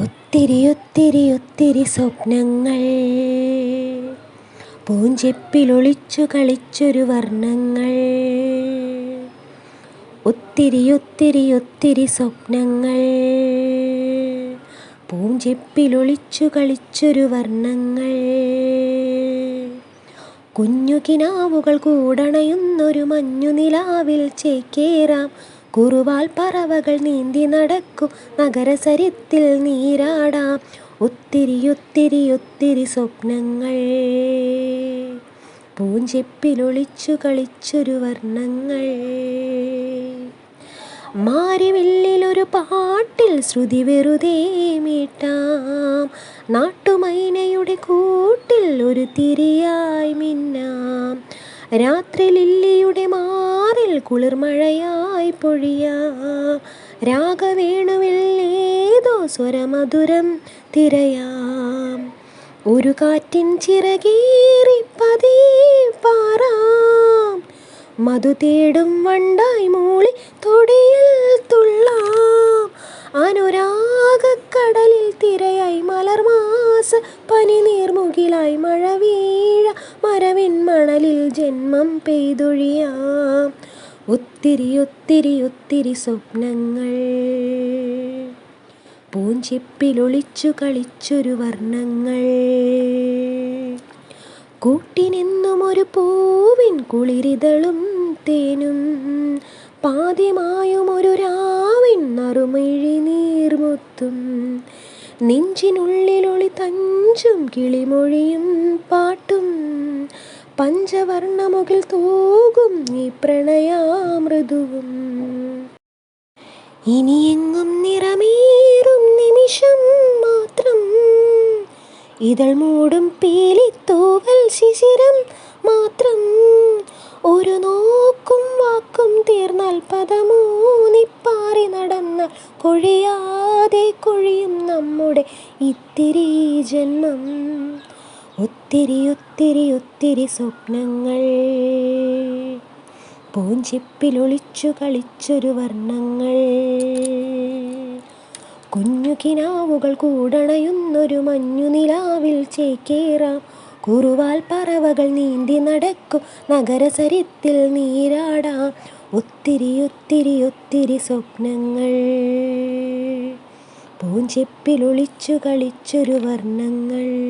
ഒത്തിരി ഒത്തിരി ഒത്തിരി സ്വപ്നങ്ങൾ. പൂഞ്ചെപ്പിലൊളിച്ചു കളിച്ചൊരു വർണങ്ങൾ. ഒത്തിരി ഒത്തിരി ഒത്തിരി സ്വപ്നങ്ങൾ. പൂഞ്ചെപ്പിലൊളിച്ചു കളിച്ചൊരു വർണങ്ങൾ. കുഞ്ഞു കിനാവുകൾ കൂടണയുന്നൊരു മഞ്ഞുനിലാവിൽ ചേക്കേറാം. കുറുവാൽ പറവകൾ നീന്തി നടക്കും. നഗരസരിത്തിൽ നീരാടാം. ഒത്തിരി ഒത്തിരി സ്വപ്നങ്ങൾ. പൂഞ്ചെപ്പിലൊളിച്ചു കളിച്ചൊരു വർണങ്ങൾ. മാരിവില്ലിലൊരു പാട്ടിൽ ശ്രുതി വെറുതെ മീട്ടാം. നാട്ടുമൈനയുടെ കൂട്ടിൽ ഒരു തിരിയായി മിന്നാം. രാത്രി ലില്ലിയുടെ മാറിൽ കുളിർമഴയായി പൊഴിയ. രാഗവേണുവിൽ ഏതോ സ്വരമധുരം തിരയാം. ഒരു കാറ്റിൻ ചിറകേറി പതിപ്പാറാം. മധു തേടും വണ്ടായി മൂളി തൊടിയിൽ തുള്ളാം. അനുരാഗക്കടലിൽ തിരയായി മലർമാസ പനി നീർമുകിലായി മഴ വീഴ മരവിൻ മണലിൽ ജന്മം പെയ്തൊഴിയാം. ഒത്തിരി ഒത്തിരി ഒത്തിരി സ്വപ്നങ്ങൾ. പൂഞ്ചിപ്പിലൊളിച്ചു കളിച്ചൊരു വർണങ്ങൾ. കൂട്ടിനെന്നും ഒരു പൂവിൻ കുളിരിതളും തേനും. പാദ്യമായും ഒരു രാവിൻ നറുമിഴി നീർമുത്തും നെഞ്ചിനുള്ളിലൊളി തഞ്ചും കിളിമൊഴിയും പാട്ടും. പഞ്ചവർണമുകിൽ തൂകും ഈ പ്രണയാമൃദുവും. ഇനിയെങ്ങും നിറമേറും നിമിഷം മാത്രം. ഇതൾ മൂടും പീലിത്തൂവൽ ശിശിരം മാത്രം. ഒരു നോക്കും വാക്കും തീർന്നാൽ പദമൂന്നിപ്പാറി നടന്ന കൊഴിയാതെ കൊഴിയും നമ്മുടെ ഇത്തിരി ജന്മം. ഒത്തിരി ഒത്തിരി ഒത്തിരി സ്വപ്നങ്ങൾ. പൂഞ്ചിപ്പിലൊളിച്ചു കളിച്ചൊരു വർണങ്ങൾ. കുഞ്ഞു കിനാവുകൾ കൂടണയുന്നൊരു മഞ്ഞുനിലാവിൽ ചേക്കേറാം. കുറുവാൽ പറവകൾ നീന്തി നടക്കും നഗരസരിത്തിൽ നീരാടാം. ഒത്തിരി ഒത്തിരി ഒത്തിരി സ്വപ്നങ്ങൾ. പൂഞ്ചെപ്പിലൊളിച്ചു കളിച്ചൊരു വർണങ്ങൾ.